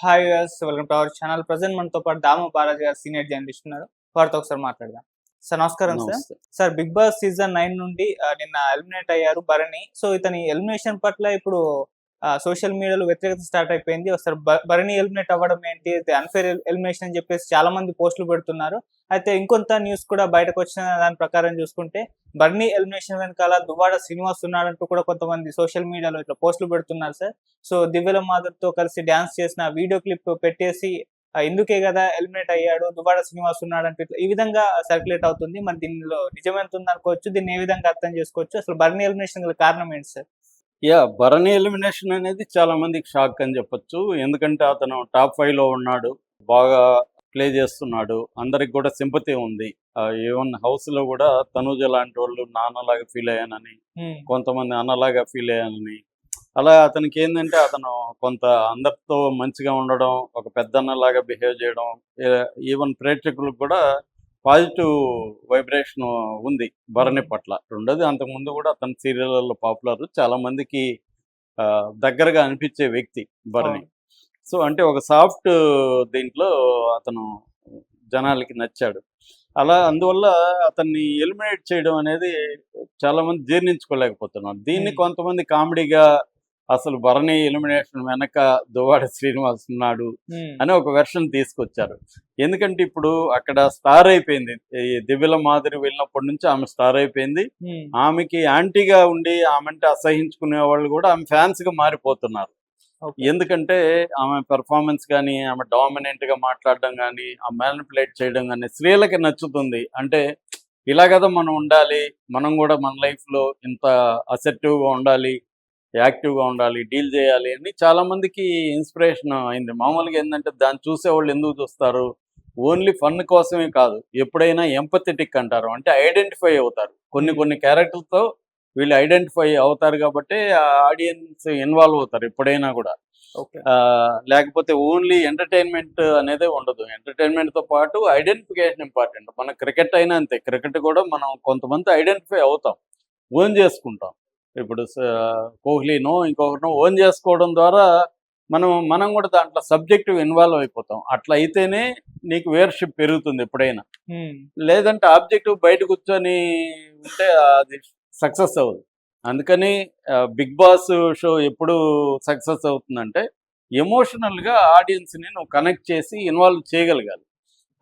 Hi viewers welcome to our channel present మనతో పాటు దామ బాలాజీ గారు సీనియర్ జర్నలిస్ట్ ఉన్నారు. వారితో ఒకసారి మాట్లాడదాం. సార్ నమస్కారం sir. Sir Bigg Boss season nine నుండి నిన్న ఎలిమినేట్ అయ్యారు భరణి. సో ఇతని ఎలిమినేషన్ పట్ల ఇప్పుడు సోషల్ మీడియాలో వ్యతిరేకత స్టార్ట్ అయిపోయింది. ఒకసారి భరణి ఎలిమినేట్ అవ్వడం ఏంటి? అన్ఫేర్ ఎలిమినేషన్ అని చెప్పేసి చాలా మంది పోస్టులు పెడుతున్నారు. అయితే ఇంకొంత న్యూస్ కూడా బయటకు వచ్చిన దాని ప్రకారం చూసుకుంటే బర్నీ ఎలిమినేషన్ వెనకాల దువాడ శ్రీనివాస్ ఉన్నాడంటూ కూడా కొంతమంది సోషల్ మీడియాలో ఇట్లా పోస్టులు పెడుతున్నారు సార్. సో దివ్యల మాధవ్తో కలిసి డ్యాన్స్ చేసిన వీడియో క్లిప్ పెట్టేసి ఎందుకే కదా ఎలిమినేట్ అయ్యాడు? దుబాడ శ్రీనివాస్ ఉన్నాడు అంటే ఈ విధంగా సర్క్యులేట్ అవుతుంది. మరి దీనిలో నిజమెంత ఉంది అనుకోవచ్చు దీన్ని ఏ విధంగా అర్థం చేసుకోవచ్చు? అసలు బర్నీ ఎలిమినేషన్ గల కారణం ఏంటి సార్? యా భరణి ఎలిమినేషన్ అనేది చాలా మందికి షాక్ అని చెప్పొచ్చు. ఎందుకంటే అతను టాప్ ఫైవ్లో ఉన్నాడు బాగా ప్లే చేస్తున్నాడు అందరికి కూడా సింపతి ఉంది. ఈవెన్ హౌస్లో కూడా తనూజ లాంటి వాళ్ళు నాన్నలాగా ఫీల్ అయ్యానని కొంతమంది అన్నలాగా ఫీల్ అయ్యానని. అలా అతనికి ఏంటంటే అతను కొంత అందరితో మంచిగా ఉండడం ఒక పెద్దన్నలాగా బిహేవ్ చేయడం ఈవెన్ ప్రేక్షకులకు కూడా పాజిటివ్ వైబ్రేషన్ ఉంది భరణి పట్ల. రెండోది అంతకుముందు కూడా అతని సీరియళ్ళలో పాపులర్. చాలా మందికి దగ్గరగా అనిపించే వ్యక్తి భరణి. సో అంటే ఒక సాఫ్ట్ దీంట్లో అతను జనాలకి నచ్చాడు. అలా అందువల్ల అతన్ని ఎలిమినేట్ చేయడం అనేది చాలా మంది జీర్ణించుకోలేకపోతున్నారు. దీన్ని. కొంతమంది కామెడీగా అసలు భరణి ఎలిమినేషన్ వెనక దువ్వాడ శ్రీనివాస్ ఉన్నాడు అని ఒక వెర్షన్ తీసుకొచ్చారు. ఎందుకంటే ఇప్పుడు అక్కడ స్టార్ అయిపోయింది. ఈ దివ్యల మాదిరి వెళ్ళినప్పటి నుంచి ఆమె స్టార్ అయిపోయింది. ఆమెకి యాంటీగా ఉండి ఆమె అంటే అసహించుకునే వాళ్ళు కూడా ఆమె ఫ్యాన్స్గా మారిపోతున్నారు. ఎందుకంటే ఆమె పెర్ఫార్మెన్స్ కానీ ఆమె డామినెంట్గా మాట్లాడడం కానీ ఆ మ్యానిపులేట్ చేయడం కానీ స్త్రీలకి నచ్చుతుంది. అంటే ఇలా కదా మనం ఉండాలి. మనం కూడా మన లైఫ్లో ఇంత అసెప్టివ్గా ఉండాలి. యాక్టివ్గా ఉండాలి డీల్ చేయాలి అని చాలా మందికి ఇన్స్పిరేషన్ అయింది. మామూలుగా ఏంటంటే దాన్ని చూసే వాళ్ళు ఎందుకు చూస్తారు? ఓన్లీ ఫన్ కోసమే కాదు ఎప్పుడైనా ఎంపథెటిక్ అంటారు. అంటే ఐడెంటిఫై అవుతారు. కొన్ని. కొన్ని క్యారెక్టర్తో వీళ్ళు ఐడెంటిఫై అవుతారు కాబట్టి ఆడియన్స్ ఇన్వాల్వ్ అవుతారు ఎప్పుడైనా కూడా. లేకపోతే ఓన్లీ ఎంటర్టైన్మెంట్ అనేది ఉండదు. ఎంటర్టైన్మెంట్తో పాటు ఐడెంటిఫికేషన్ ఇంపార్టెంట్. మన క్రికెట్ అయినా అంతే. క్రికెట్ కూడా మనం కొంతమంది ఐడెంటిఫై అవుతాం. ఓన్ చేసుకుంటాం. ఇప్పుడు కోహ్లీనో ఇంకొకరినో ఓన్ చేసుకోవడం ద్వారా మనం మనం కూడా దాంట్లో సబ్జెక్టివ్ ఇన్వాల్వ్ అయిపోతాం. అట్లా అయితేనే నీకు వేర్షిప్ పెరుగుతుంది ఎప్పుడైనా. లేదంటే ఆబ్జెక్టివ్ బయట కూర్చొని ఉంటే అది సక్సెస్ అవ్వదు. అందుకని బిగ్ బాస్ షో ఎప్పుడు సక్సెస్ అవుతుందంటే ఎమోషనల్గా ఆడియన్స్ని నువ్వు కనెక్ట్ చేసి ఇన్వాల్వ్ చేయగలగాలి.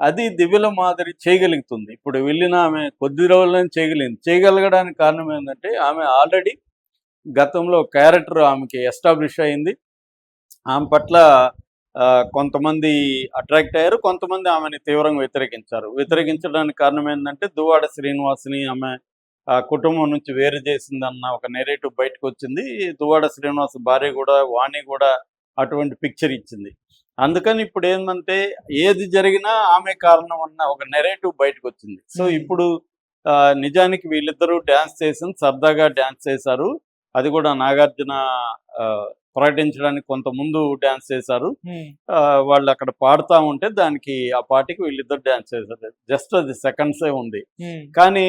అది దివ్యల మాదిరి చేయగలుగుతుంది. ఇప్పుడు వెళ్ళిన ఆమె కొద్ది రోజులని చేయగలిగింది చేయగలగడానికి కారణం ఏంటంటే ఆమె ఆల్రెడీ గతంలో క్యారెక్టర్ ఆమెకి ఎస్టాబ్లిష్ అయింది. ఆమె పట్ల కొంతమంది అట్రాక్ట్ అయ్యారు. కొంతమంది ఆమెని తీవ్రంగా వ్యతిరేకించారు. వ్యతిరేకించడానికి కారణం ఏంటంటే దువ్వాడ శ్రీనివాస్ని ఆమె ఆ, కుటుంబం నుంచి వేరు చేసిందన్న ఒక నెరేటివ్ బయటకు వచ్చింది. దువ్వాడ శ్రీనివాస్ భార్య కూడా వాణి కూడా అటువంటి పిక్చర్ ఇచ్చింది. అందుకని ఇప్పుడు ఏంటంటే ఏది జరిగినా ఆమె కారణం అన్న ఒక నెరేటివ్ బయటకు వచ్చింది సో. ఇప్పుడు నిజానికి వీళ్ళిద్దరూ డ్యాన్స్ చేసింది సరదాగా డ్యాన్స్ చేశారు. అది కూడా నాగార్జున ప్రకటించడానికి కొంత ముందు డ్యాన్స్ చేశారు. వాళ్ళు అక్కడ పాడుతూ ఉంటే దానికి ఆ పార్టీకి వీళ్ళిద్దరు డ్యాన్స్ చేశారు. జస్ట్ అది సెకండ్సే ఉంది. కానీ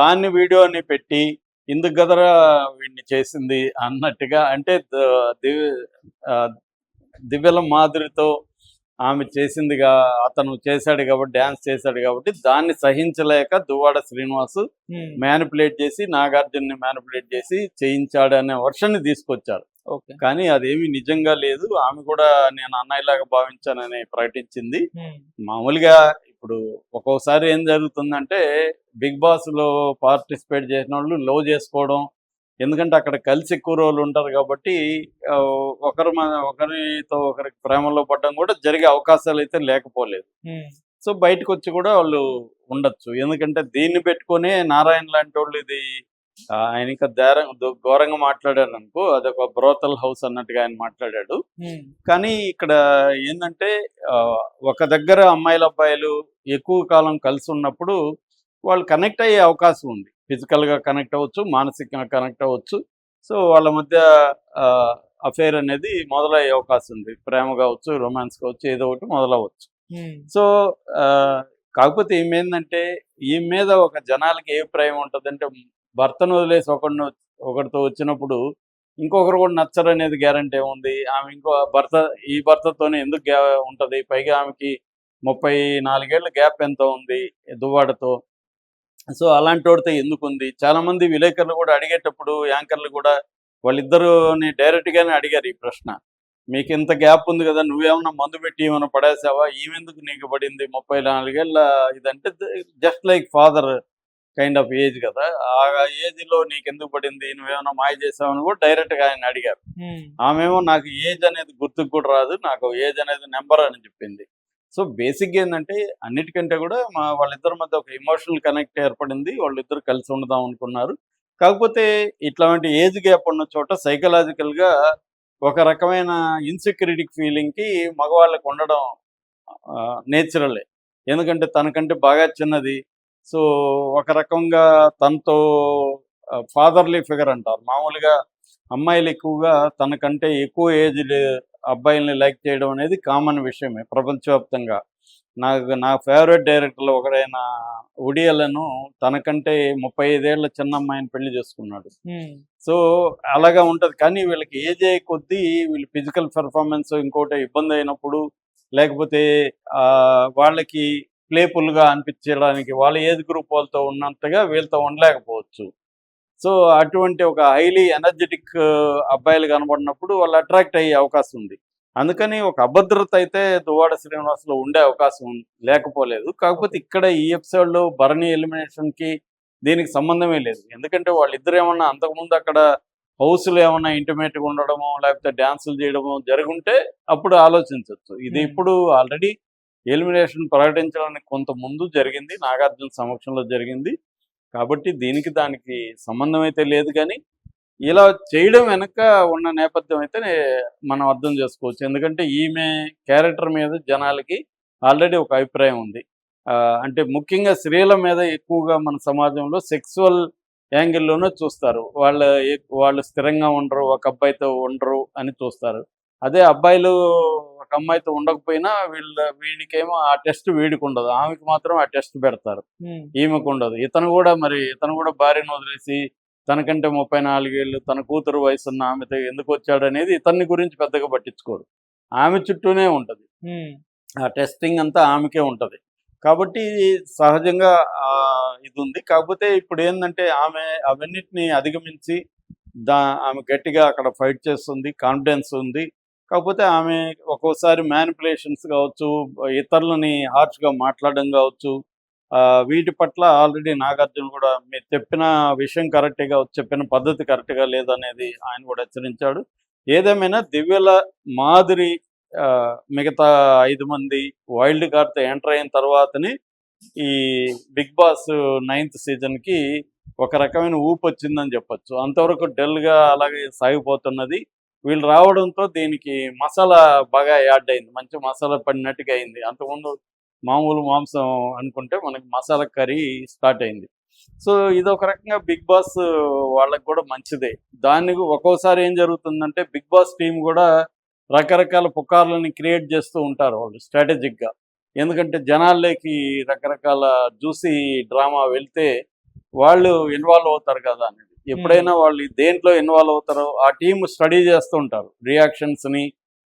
దాన్ని వీడియోని పెట్టి ఇందుకు గదరా వీడిని చేసింది అన్నట్టుగా అంటే దివ్యల మాధురితో ఆమె చేసిందిగా అతను చేశాడు కాబట్టి డ్యాన్స్ చేశాడు కాబట్టి దాన్ని సహించలేక దువ్వాడ శ్రీనివాస్ మ్యానిపులేట్ చేసి నాగార్జున్ని మ్యానిపులేట్ చేసి చేయించాడు అనే వర్షన్ని తీసుకొచ్చారు. ఓకే. కానీ అదేమి నిజంగా లేదు. ఆమె కూడా నేను అన్నయ్యలాగా భావించానని ప్రకటించింది. మామూలుగా ఇప్పుడు ఒక్కోసారి ఏం జరుగుతుందంటే బిగ్ బాస్లో పార్టిసిపేట్ చేసిన వాళ్ళు లవ్ చేసుకోవడం ఎందుకంటే అక్కడ కలిసి ఎక్కువ రోజులు ఉంటారు కాబట్టి ఒకరు ఒకరితో ఒకరికి ప్రేమలో పడడం కూడా జరిగే అవకాశాలు అయితే లేకపోలేదు. సో బయటకు వచ్చి కూడా వాళ్ళు ఉండొచ్చు. ఎందుకంటే దీన్ని పెట్టుకొని నారాయణ లాంటి వాళ్ళు ఇది ఆయన ఇంకా ధైర్యం ఘోరంగా మాట్లాడారు అనుకో అదొక బ్రోతల్ హౌస్ అన్నట్టుగా ఆయన మాట్లాడాడు. కానీ ఇక్కడ ఏంటంటే ఒక దగ్గర అమ్మాయిల అబ్బాయిలు ఎక్కువ కాలం కలిసి ఉన్నప్పుడు వాళ్ళు కనెక్ట్ అయ్యే అవకాశం ఉంది. ఫిజికల్గా కనెక్ట్ అవ్వచ్చు మానసికంగా కనెక్ట్ అవ్వచ్చు. సో వాళ్ళ మధ్య అఫేర్ అనేది మొదలయ్యే అవకాశం ఉంది. ప్రేమ కావచ్చు రొమాన్స్ కావచ్చు ఏదో ఒకటి మొదలవచ్చు సో ఆ, కాకపోతే ఈమె ఏంటంటే ఈ మీద ఒక జనాలకి ఏ ప్రేమ ఉంటుందంటే భర్తను వదిలేసి ఒకడిని ఒకరితో వచ్చినప్పుడు ఇంకొకరు కూడా నచ్చరు అనేది గ్యారంటీ ఏముంది? ఆమె ఇంకో భర్త ఈ భర్తతోనే ఎందుకు ఉంటుంది? పైగా ఆమెకి ముప్పై నాలుగేళ్ళ గ్యాప్ ఎంత ఉంది దువ్వాడతో. సో అలాంటి వాడితో ఎందుకు ఉంది చాలా మంది విలేకరులు కూడా అడిగేటప్పుడు యాంకర్లు కూడా వాళ్ళిద్దరుని డైరెక్ట్ గానే అడిగారు ఈ ప్రశ్న. మీకు ఇంత గ్యాప్ ఉంది కదా నువ్వేమన్నా మందు పెట్టి ఏమైనా పడేసావా? ఈమెందుకు నీకు పడింది? ముప్పై నాలుగేళ్ళ ఇదంటే just like father kind of age కదా. ఆ ఏజ్లో నీకు ఎందుకు పడింది? నువ్వేమైనా మాయ చేసావని కూడా డైరెక్ట్గా ఆయన అడిగారు. ఆమెమో నాకు ఏజ్ అనేది గుర్తుకు కూడా రాదు. నాకు ఏజ్ అనేది నెంబర్ అని చెప్పింది. సో బేసిక్ ఏంటంటే అన్నిటికంటే కూడా మా వాళ్ళిద్దరి మధ్య ఒక ఎమోషనల్ కనెక్ట్ ఏర్పడింది. వాళ్ళిద్దరు కలిసి ఉండదాం అనుకున్నారు. కాకపోతే ఇట్లాంటి ఏజ్ గ్యాప్ ఉన్న చోట సైకలాజికల్గా ఒక రకమైన ఇన్సెక్యూరిటీ ఫీలింగ్కి మగవాళ్ళకి ఉండడం నేచురలే ఎందుకంటే తనకంటే బాగా చిన్నది. సో ఒక రకంగా తనతో ఫాదర్లీ ఫిగర్ అంటారు. మామూలుగా అమ్మాయిలు ఎక్కువగా తనకంటే ఎక్కువ ఏజ్ అబ్బాయిల్ని లైక్ చేయడం అనేది కామన్ విషయమే ప్రపంచవ్యాప్తంగా. నాకు నా ఫేవరెట్ డైరెక్టర్లో ఒకడైన ఉడియలను తనకంటే ముప్పై ఐదేళ్ళ చిన్న అమ్మాయిని పెళ్ళి చేసుకున్నాడు. సో అలాగా ఉంటది. కానీ వీళ్ళకి ఏజ్ అయ్యే కొద్దీ వీళ్ళు ఫిజికల్ పెర్ఫార్మెన్స్ ఇంకోటి ఇబ్బంది అయినప్పుడు లేకపోతే వాళ్ళకి ప్లేఫుల్గా అనిపించడానికి వాళ్ళ ఏజ్ గ్రూప్ వాళ్ళతో ఉన్నంతగా వీళ్ళతో ఉండలేకపోవచ్చు. సో అటువంటి ఒక హైలీ ఎనర్జెటిక్ అబ్బాయిలు కనబడినప్పుడు వాళ్ళు అట్రాక్ట్ అయ్యే అవకాశం ఉంది. అందుకని ఒక అభద్రత అయితే దువ్వాడ శ్రీనివాస్లో ఉండే అవకాశం లేకపోలేదు. కాకపోతే ఇక్కడ ఈ ఎపిసోడ్లో భరణి ఎలిమినేషన్కి దీనికి సంబంధమే లేదు. ఎందుకంటే వాళ్ళిద్దరు ఏమన్నా అంతకుముందు అక్కడ హౌస్లో ఏమన్నా ఇంటిమేట్గా ఉండడమో లేకపోతే డ్యాన్సులు చేయడమో జరుగుంటే అప్పుడు ఆలోచించవచ్చు ఇది. ఇప్పుడు ఆల్రెడీ ఎలిమినేషన్ ప్రకటించడానికి కొంత ముందు జరిగింది. నాగార్జున సమక్షంలో జరిగింది. కాబట్టి దీనికి దానికి సంబంధం అయితే లేదు కానీ ఇలా చేయడం వెనక ఉన్న నేపథ్యం అయితే మనం అర్థం చేసుకోవచ్చు. ఎందుకంటే ఈమె క్యారెక్టర్ మీద జనాలకి ఆల్రెడీ ఒక అభిప్రాయం ఉంది. ఆ, అంటే ముఖ్యంగా స్త్రీల మీద ఎక్కువగా మన సమాజంలో సెక్సువల్ యాంగిల్లోనే చూస్తారు. వాళ్ళ వాళ్ళు స్థిరంగా ఉండరు ఒక అబ్బాయితో ఉండరు అని చూస్తారు. అదే అబ్బాయిలు ఒక అమ్మాయితో ఉండకపోయినా వీళ్ళ వీడికేమో ఆ టెస్ట్ వీడికి ఉండదు. ఆమెకి మాత్రం ఆ టెస్ట్ పెడతారు. ఈమెకు ఉండదు. ఇతను కూడా మరి ఇతను కూడా భార్యను వదిలేసి తనకంటే ముప్పై నాలుగేళ్ళు తన కూతురు వయసు ఉన్న ఆమెతో ఎందుకు వచ్చాడు అనేది ఇతన్ని గురించి పెద్దగా పట్టించుకోరు. ఆమె చుట్టూనే ఉంటుంది. ఆ టెస్టింగ్ అంతా ఆమెకే ఉంటుంది. కాబట్టి సహజంగా ఆ, ఇది ఉంది కాకపోతే ఇప్పుడు ఏంటంటే ఆమె అవన్నిటిని అధిగమించి దా ఆమె గట్టిగా అక్కడ ఫైట్ చేస్తుంది కాన్ఫిడెన్స్ ఉంది. కాకపోతే ఆమె ఒక్కోసారి మ్యానిపులేషన్స్ కావచ్చు ఇతరులని హార్ష్గా మాట్లాడడం కావచ్చు ఆ, వీటి పట్ల ఆల్రెడీ నాగార్జున కూడా మీరు చెప్పిన విషయం కరెక్ట్గా చెప్పిన పద్ధతి కరెక్ట్గా లేదనేది ఆయన కూడా హెచ్చరించాడు. ఏదేమైనా దివ్యల మాదిరి ఆ, మిగతా ఐదు మంది వైల్డ్ కార్డ్తో ఎంటర్ అయిన తర్వాతనే ఈ బిగ్ బాస్ నైన్త్ సీజన్కి ఒక రకమైన ఊపు వచ్చిందని చెప్పొచ్చు. అంతవరకు డల్గా అలాగే సాగిపోతున్నది. వీళ్ళు రావడంతో దీనికి మసాలా బాగా యాడ్ అయింది. మంచి మసాలా పడినట్టుగా అయింది. అంతకుముందు మామూలు మాంసం అనుకుంటే మనకి మసాలా కర్రీ స్టార్ట్ అయింది. సో ఇది ఒక రకంగా బిగ్ బాస్ వాళ్ళకి కూడా మంచిదే. దాన్ని ఒక్కోసారి ఏం జరుగుతుందంటే బిగ్ బాస్ టీం కూడా రకరకాల పుకార్లని క్రియేట్ చేస్తూ ఉంటారు వాళ్ళు స్ట్రాటజిక్గా. ఎందుకంటే జనాల్లోకి రకరకాల జ్యూసీ డ్రామా వెళ్తే వాళ్ళు ఇన్వాల్వ్ అవుతారు కదా అనేది ఎప్పుడైనా వాళ్ళు దేంట్లో ఇన్వాల్వ్ అవుతారో ఆ టీం స్టడీ చేస్తుంటారు. రియాక్షన్స్ని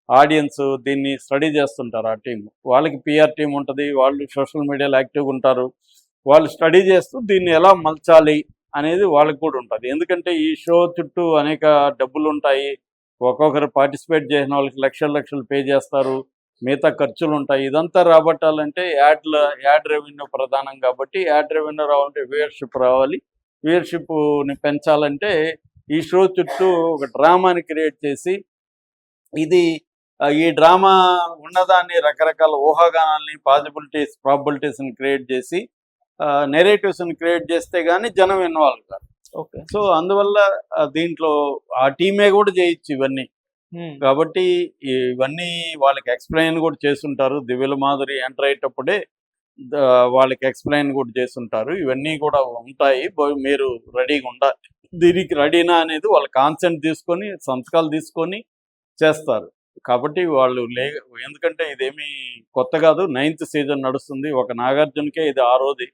ఆడియన్స్ దీన్ని స్టడీ చేస్తుంటారు ఆ టీం వాళ్ళకి పిఆర్ టీం ఉంటుంది వాళ్ళు సోషల్ మీడియాలో యాక్టివ్గా ఉంటారు. వాళ్ళు స్టడీ చేస్తూ దీన్ని ఎలా మలచాలి అనేది వాళ్ళకి కూడా ఉంటుంది. ఎందుకంటే ఈ షో చుట్టూ అనేక డబ్బులు ఉంటాయి. ఒక్కొక్కరు పార్టిసిపేట్ చేసిన వాళ్ళకి లక్షల లక్షలు పే చేస్తారు. మిగతా ఖర్చులు ఉంటాయి. ఇదంతా రాబట్టాలంటే యాడ్ల యాడ్ రెవెన్యూ ప్రధానం కాబట్టి యాడ్ రెవెన్యూ రావాలంటే వ్యూయర్షిప్ రావాలి. వ్యూయర్షిప్ని పెంచాలంటే ఈ షో చుట్టూ ఒక డ్రామాని క్రియేట్ చేసి ఇది ఈ డ్రామా ఉన్నదాన్ని రకరకాల ఊహాగానాల్ని పాసిబిలిటీస్ ప్రాబిలిటీస్ని క్రియేట్ చేసి నెరేటివ్స్ని క్రియేట్ చేస్తే కానీ జనం ఇన్వాల్వ్ అవుతారు ఓకే. సో అందువల్ల దీంట్లో ఆ టీమే కూడా చేయొచ్చు ఇవన్నీ. కాబట్టి ఇవన్నీ వాళ్ళకి ఎక్స్ప్లెయిన్ కూడా చేస్తుంటారు. దివ్యల మాదిరి ఎంటర్ అయ్యేటప్పుడే వాళ్ళకి ఎక్స్ప్లెయిన్ కూడా చేస్తుంటారు. ఇవన్నీ కూడా ఉంటాయి. మీరు రెడీగా ఉండాలి దీనికి రెడీనా అనేది వాళ్ళ కాన్సెంట్ తీసుకొని సంతకాలు తీసుకొని చేస్తారు. కాబట్టి వాళ్ళు లే ఎందుకంటే ఇదేమీ కొత్త కాదు. నైన్త్ సీజన్ నడుస్తుంది. ఒక నాగార్జునకే ఇది ఆ రోజు